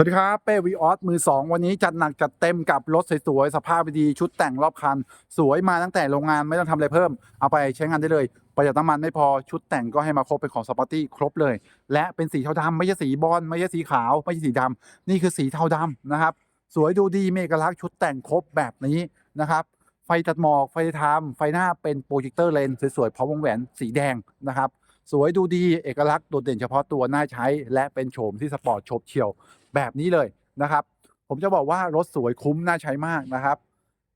สวัสดีครับ เป้วีออสมือ 2 วันนี้จัดหนักจัดเต็มกับรถสวยๆ สภาพดี ชุดแต่งรอบคัน สวยมาตั้งแต่โรงงานไม่ต้องทำอะไรเพิ่ม เอาไปใช้งานได้เลย ประหยัดน้ำมันไม่พอชุดแต่งก็ให้มาครบเป็นของสปอร์ตี้ครบเลย และเป็นสีเทาดำไม่ใช่สีบอลไม่ใช่สีขาว ไม่ใช่สีดำนี่คือสีเทาดำนะครับ สวยดูดีเอกลักษณ์ชุดแต่งครบแบบนี้นะครับไฟตัดหมอกไฟทามไฟหน้าเป็นโปรเจคเตอร์เลนส์สวยๆพร้อมวงแหวนสีแดงนะครับสวยดูดีเอกลักษณ์โดดเด่นเฉพาะตัวน่าใช้ และเป็นโฉมที่สปอร์ตโฉบเฉี่ยว แบบนี้เลยนะครับ ผมจะบอกว่ารถสวยคุ้มน่าใช้มากนะครับ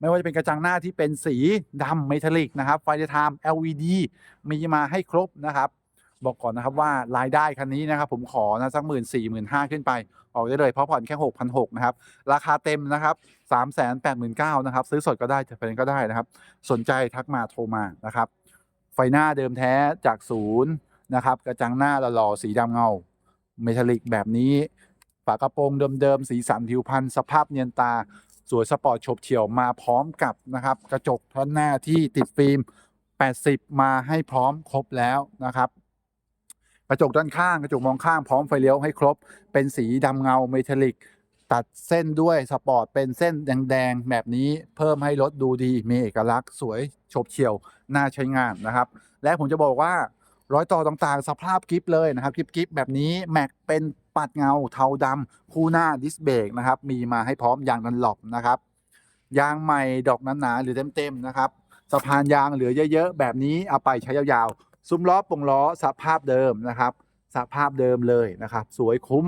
ไม่ว่าจะเป็นกระจังหน้าที่เป็นสีดำเมทัลลิกนะครับไฟไทม์ LED มีมาให้ครบนะครับ บอกก่อนนะครับว่ารายได้คันนี้นะครับ ผมขอนะสักหมื่นสี่หมื่นห้าขึ้นไป ออกได้เลยเพราะผ่อนแค่หกพันหกนะครับ ราคาเต็มนะครับสามแสนแปดหมื่นเก้านะครับ ซื้อสดก็ได้จะเป็นก็ได้นะครับ สนใจทักมาโทรมานะครับ ไฟหน้าเดิมแท้จากศูนย์นะครับ กระจังหน้าหล่อๆสีดำเงาเมทัลลิกแบบนี้ ฝากระโปรงเดิมๆ สีสันผิวพรรณสภาพเนียนตา สวยสปอร์ตฉบเฉี่ยวมาพร้อมกับนะครับ กระจกท่อนหน้าที่ติดฟิล์ม 80 มาให้พร้อมครบแล้วนะครับ กระจกด้านข้างกระจกมองข้างพร้อมไฟเลี้ยวให้ครบ เป็นสีดำเงาเมทัลลิก ตัดเส้นด้วยสปอร์ตเป็นเส้นแดงๆแบบนี้เพิ่มให้รถดูดีมีเอกลักษณ์ สวยฉบเฉี่ยวน่าใช้งานนะครับ และผมจะบอกว่า ร้อยต่อต่างๆ สภาพกิฟเลยนะครับกิฟกิฟแบบนี้แม็กเป็นปัดเงาเทาดำคู่หน้าดิสเบรกนะครับมีมาให้พร้อมยางนันหลบนะครับยางใหม่ดอกหนาๆหรือเต็มๆนะครับสะพานยางเหลือเยอะๆ แบบนี้เอาไปใช้ยาวๆ ซุ้มล้อปงล้อสภาพเดิมนะครับสภาพเดิมเลยนะครับ สวยคุ้ม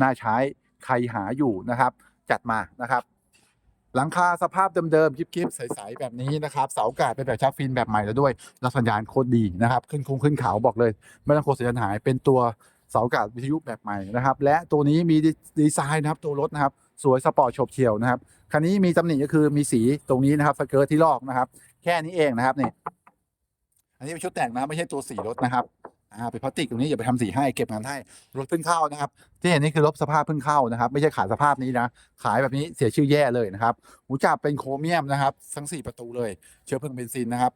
น่าใช้ใครหาอยู่นะครับ จัดมานะครับ หลังคาสภาพเดิมๆยิบๆใสๆแบบนี้นะครับเสาอากาดเป็นแบบชักฟินแบบใหม่แล้วด้วยแล้วสัญญาณโคตรดีนะครับขึ้นคงขึ้นเขาบอกเลยไม่ต้องกดสัญญาณหายเป็นตัวเสาอากาดวิทยุแบบใหม่นะครับและตัวนี้มีดีไซน์นะครับตัวรถนะครับสวยสปอร์ตโฉบเฉี่ยวนะครับคันนี้มีตำหนิก็คือมีสีตรงนี้นะครับสเกิร์ตที่ลอกนะครับ แค่นี้เองนะครับนี่อันนี้เป็นชุดแต่งนะไม่ใช่ตัวสีรถนะครับ อ่าเป็นพลาสติกตรงนี้อย่าไปทำสีให้เก็บงานให้รถเพิ่งเข้านะครับ ที่เห็นนี่คือรถสภาพเพิ่งเข้านะครับ ไม่ใช่ขายสภาพนี้นะ ขายแบบนี้เสียชื่อแย่เลยนะครับหูจับเป็นโครเมียมนะครับ ทั้ง 4 ประตูเลย เชื้อเพลิงเบนซินนะครับ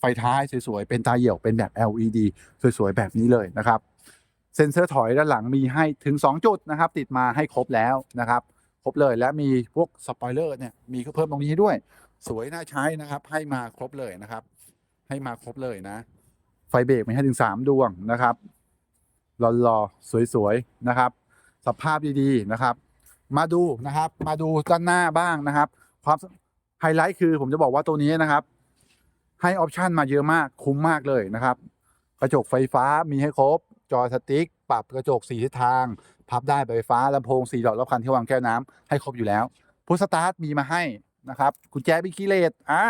ไฟท้ายสวยๆ เป็นตาเหี่ยวเป็นแบบ LED สวยๆ แบบนี้เลยนะครับ เซ็นเซอร์ถอยด้านหลังมีให้ถึง 2 จุดนะครับ ติดมาให้ครบแล้วนะครับครบเลยและมีพวกสปอยเลอร์เนี่ยมีเพิ่มตรงนี้ให้ด้วย สวยน่าใช้นะครับ ให้มาครบเลยนะครับ ให้มาครบเลยนะ ฟเบรกมีให้ถึง 3 ดวงนะครับหล่อๆสวยๆนะครับ สภาพดีๆนะครับ มาดูนะครับ มาดูด้านหน้าบ้างนะครับความไฮไลท์คือผมจะบอกว่าตัวนี้นะครับ ให้ออปชันมาเยอะมากคุ้มมากเลยนะครับ กระจกไฟฟ้ามีให้ครบ จอสติ๊ก ปรับกระจกสีทิศทาง พับได้แบบไฟฟ้าลำโพงสีดอกรอบคันที่วางแก้วน้ำให้ครบอยู่แล้วพุทสตาร์ทมีมาให้นะครับกุญแจบิกิเลตอ่า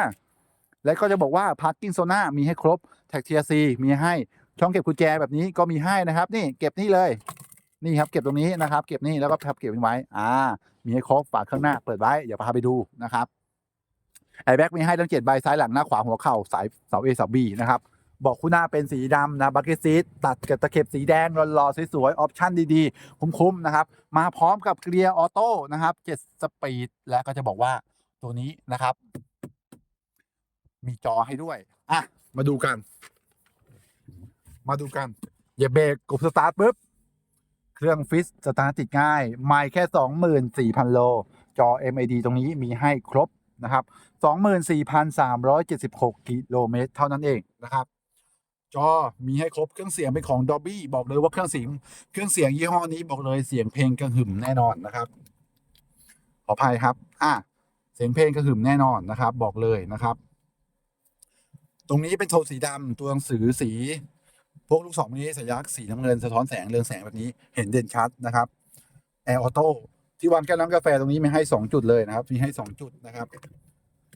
และก็จะบอกว่าพาร์กิ้งโซน่ามีให้ครบ ท็กเทียซีมีให้ ช่องเก็บกุญแจแบบนี้ก็มีให้นะครับ นี่เก็บนี่เลย นี่ครับเก็บตรงนี้นะครับ เก็บนี่แล้วก็พับเก็บไว้ อ่า มีให้ครบฝาข้างหน้าเปิดไว้เดี๋ยวพาไปดูนะครับแอร์แบ็กมีให้ทั้งเจ็ดใบซ้ายหลังหน้าขวาหัวเข่าสายเสา A เสา B นะครับบอกคู่หน้าเป็นสีดำนะบักเก็ตซีทตัดกับตะเข็บสีแดงรอๆสวยๆออปชั่นดีๆ คุ้มๆนะครับ มาพร้อมกับเกียร์ออโต้นะครับเจ็ดสปีดและก็จะบอกว่าตัวนี้นะครับ มีจอให้ด้วย อะ มาดูกัน มาดูกันอย่าเบรกกดสตาร์ทปุ๊บ เครื่องฟิสสตาร์ทติดง่าย ไม่แค่ 24,000 โล จอ MID ตรงนี้มีให้ครบนะครับ 24,376 กิโลเมตร เท่านั้นเองนะครับ จอมีให้ครบเครื่องเสียงเป็นของ Dolby บอกเลยว่าเครื่องเสียง เครื่องเสียงยี่ห้อนี้บอกเลยเสียงเพลงกระหึ่มแน่นอนนะครับ ขออภัยครับ อะเสียงเพลงกระหึ่มแน่นอนนะครับ บอกเลยนะครับ ตรงนี้เป็นโทนสีดำตัวหนังสือสี พวกลูกศรนี้สัญลักษณ์สีน้ำเงินสะท้อนแสงเรืองแสงแบบนี้เห็นเด่นชัดนะครับแอร์ออโต้ที่วางแก้วน้ำกาแฟตรงนี้มีให้ 2 จุดเลยนะครับ มีให้ 2 จุดนะครับ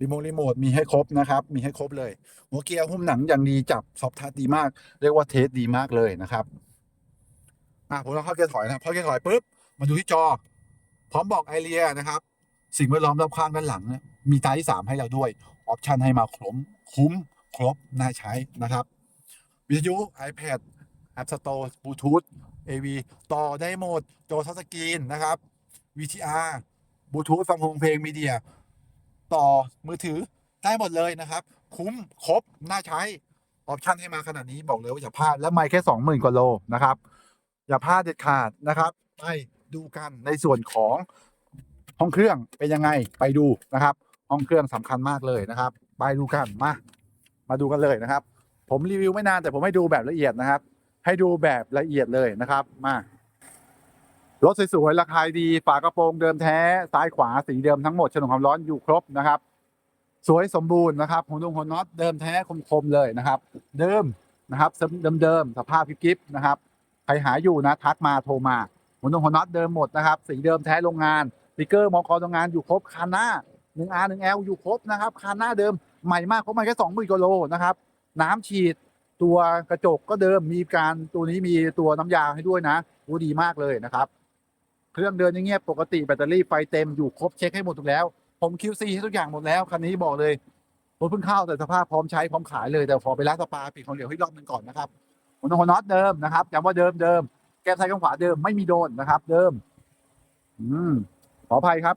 รีโมทรีโมทมีให้ครบนะครับ มีให้ครบเลย หัวเกียร์หุ้มหนังอย่างดีจับซอฟทัชดีมาก เรียกว่าเทสดีมากเลยนะครับอะผมเราเข้าเกียร์ถอยนะครับเข้าเกียร์ถอยปุ๊บมาดูที่จอ พร้อมบอกไอเรียนะครับ สิ่งแวดล้อมรอบข้างด้านหลังเนี่ยมีตาที่ 3 ให้เราด้วย ออปชันให้มาครบคุ้ม ครบน่าใช้นะครับ วิทยุ iPad App Store Bluetooth AV ต่อได้หมดจอทัชสกรีนนะครับ VTR Bluetooth ฟังเพลงมีเดีย ต่อมือถือได้หมดเลยนะครับ คุ้มครบน่าใช้ ออปชันให้มาขนาดนี้บอกเลยว่าอย่าพลาด และไม่แค่20,000กว่าโลนะครับ อย่าพลาดเด็ดขาดนะครับ ไปดูกันในส่วนของห้องเครื่องเป็นยังไงไปดูนะครับ ห้องเครื่องสำคัญมากเลยนะครับ ไปดูกันมา มาดูกันเลยนะครับ ผมรีวิวไม่นานแต่ผมให้ดูแบบละเอียดนะครับ ให้ดูแบบละเอียดเลยนะครับ มารถสวยๆราคาดีฝากระโปรงเดิมแท้ซ้ายขวาสีเดิมทั้งหมดฉนวนความร้อนอยู่ครบนะครับ สวยสมบูรณ์นะครับหัวนุ่งหัวน็อตเดิมแท้คมๆเลยนะครับ เดิมนะครับเดิมๆสภาพกิ๊บนะครับใครหาอยู่นะทักมาโทรมาหัวนุ่งหัวน็อตเดิมหมดนะครับ สีเดิมแท้โรงงานสติกเกอร์มอกโรงงานอยู่ครบคันหน้า 1R 1L อยู่ครบนะครับคันหน้าเดิม ใหม่มากเพราะมันแค่สองหมื่นกิโลนะครับ น้ำฉีดตัวกระจกก็เดิมมีการตัวนี้มีตัวน้ำยาให้ด้วยนะโอ้ดีมากเลยนะครับ เครื่องเดินยังเงียบปกติแบตเตอรี่ไฟเต็มอยู่ครบเช็คให้หมดทุกแล้ว ผม QC ให้ทุกอย่างหมดแล้วคันนี้บอกเลยรถเพิ่งเข้าแต่สภาพพร้อมใช้พร้อมขายเลยแต่ขอไปล้างสปาปิดของเหลวให้รอบหนึงก่อนนะครับหัวน็อตเดิมนะครับย้ำว่าเดิมเดิมแก้มซ้ายแก้มขวาเดิมไม่มีโดนนะครับ เดิม อืมขออภัยครับ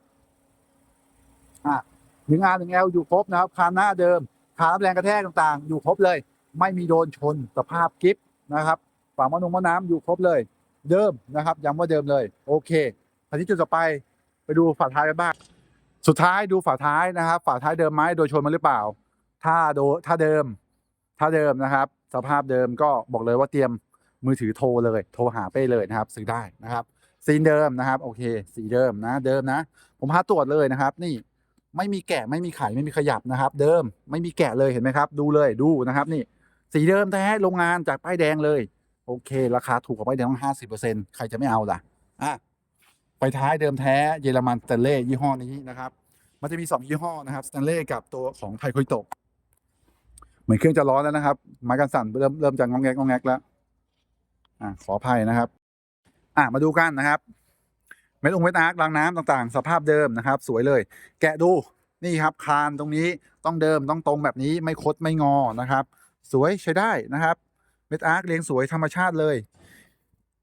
อะ หนึ่งอาหนึ่งแอลอยู่ครบนะครับคานหน้าเดิมคารับแรงกระแทกต่างๆ อยู่ครบเลย ไม่มีโดนชนสภาพกิฟนะครับฝามะนงมะน้ำอยู่ครบเลย เดิมนะครับย้ำว่าเดิมเลย โอเคทีนี้จุดต่อไปไปดูฝาท้ายกันบ้างสุดท้ายดูฝาท้ายนะครับ ฝาท้ายเดิมไหมโดยชนมาหรือเปล่า ถ้าโดถ้าเดิม ถ้าเดิมนะครับ สภาพเดิมก็บอกเลยว่าเตรียมมือถือโทรเลย โทรหาเป้เลยนะครับ ซื้อได้นะครับซีนเดิมนะครับ โอเค สีเดิมนะ เดิมนะ ผมพาตรวจเลยนะครับ นี่ ไม่มีแกะไม่มีไขไม่มีขยับนะครับ เดิมไม่มีแกะเลยเห็นไหมครับ ดูเลยดูนะครับนี่ สีเดิมแท้โรงงานจากป้ายแดงเลย โอเค ราคาถูกกว่าป้ายแดงต้องห้าสิบเปอร์เซ็นใครจะไม่เอาล่ะอะไฟท้ายเดิมแท้เยอรมันสเตนเล่ยี่ห้อนี้นะครับ มันจะมีสองยี่ห้อนะครับสแตนเล่กับตัวของไทโคโตะเหมือนเครื่องจะร้อนแล้วนะครับไม้กันสั่นเริ่มเริ่มจะงองแงกงองแงกแล้วอ่าขออภัยนะครับ อ่ามาดูกันนะครับ เม็ดองเม็ดอาร์ครางน้ำต่างๆ สภาพเดิมนะครับ สวยเลย แกะดูนี่ครับคานตรงนี้ต้องเดิมต้องตรงแบบนี้ไม่คดไม่งอนะครับ สวยใช้ได้นะครับ เม็ดอาร์คเรียงสวยธรรมชาติเลย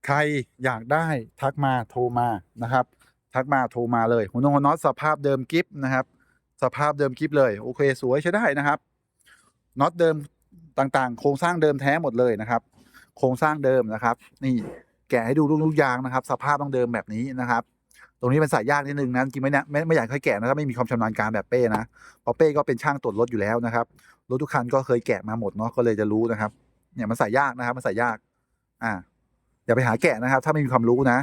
ใครอยากได้ทักมาโทรมานะครับ ทักมาโทรมาเลยหัวนงหัวน็อตสภาพเดิมกิฟนะครับ สภาพเดิมกิฟเลยโอเค สวยใช้ได้นะครับน็อตเดิมต่างๆ โครงสร้างเดิมแท้หมดเลยนะครับ โครงสร้างเดิมนะครับ นี่ แกะให้ดูลูกยางนะครับ สภาพต้องเดิมแบบนี้นะครับ ตรงนี้เป็นสายยากนิดนึงนะจริงไม่เนี่ยไม่ไม่อยากให้แกะนะครับไม่มีความชำนาญการแบบเป้นะเพราะเป้ก็เป็นช่างตรวจรถอยู่แล้วนะครับรถทุกคันก็เคยแกะมาหมดเนาะก็เลยจะรู้นะครับ เนี่ยมันใส่ยากนะครับ มันใส่ยาก อ่าอย่าไปหาแกะนะครับ ถ้าไม่มีความรู้นะ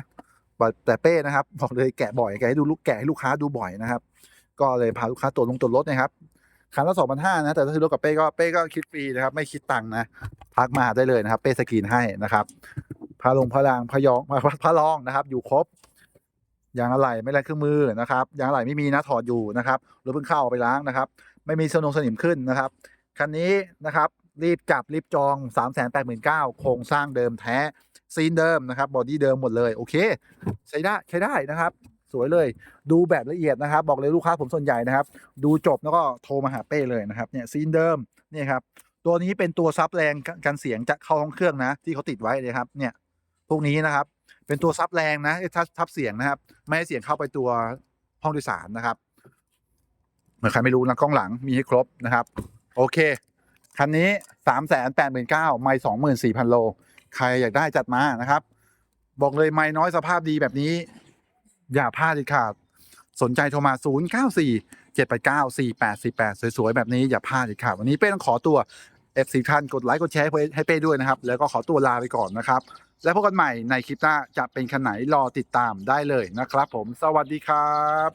แต่เป้นะครับบอกเลยแกะบ่อยแกะให้ดูลูกแกะให้ลูกค้าดูบ่อยนะครับ ก็เลยพาลูกค้าตรวจลงตรวจรถนะครับคันละสองพันห้านะแต่ถ้าซื้อรถกับเป้ก็เป้ก็คิดฟรีนะครับ ไม่คิดตังค์นะทักมาได้เลยนะครับ เป้สกรีนให้นะครับาลงพลางพยองพาพาลองนะครับ อยู่ครบยางอะไหล่ไม่แรงเครื่องมือนะครับยางอะไหล่ไม่มีนะถอดอยู่นะครับรถเพิ่งเข้าเอไปล้างนะครับ ไม่มีสนงสนิมขึ้นนะครับคันนี้นะครับรีบจับรีบจอง 3 8 9 0 0 0โครงสร้างเดิมแท้ซีนเดิมนะครับบอดี้เดิมหมดเลยโอเค ใช้ได้ใช้ได้นะครับ สวยเลยดูแบบละเอียดนะครับ บอกเลยลูกค้าผมส่วนใหญ่นะครับ ดูจบแล้วก็โทรมาหาเป้เลยนะครับเนี่ยซีนเดิมเนี่ยครับตัวนี้เป็นตัวซับแรงกันเสียงจะเข้าห้องเครื่องนะ ที่เขาติดไว้เลยครับเนี่ย พวกนี้นะครับ เป็นตัวซับแรงนะทับทับเสียงนะครับ ไม่ให้เสียงเข้าไปตัวห้องโดยสารนะครับเหมือนใครไม่รู้นะกล้องหลังมีให้ครบนะครับ โอเค คันนี้สามแสนแปดหมื่นเก้าไม่สองหมื่นสี่พันโล ใครอยากได้จัดมานะครับ บอกเลยไม่น้อยสภาพดีแบบนี้ อย่าพลาดเด็ดขาด สนใจโทรมา 0 9 4 7 8 9 4 8 4 8 สวย ๆ แบบนี้อย่าพลาดเด็ดขาดวันนี้เป้ต้องขอตัว F 4ท่านกดไลค์กดแชร์ให้เป้ด้วยนะครับ แล้วก็ขอตัวลาไปก่อนนะครับ แล้วพบกันใหม่ในคลิปหน้าจะเป็นคันไหนรอติดตามได้เลยนะครับ ผมสวัสดีครับ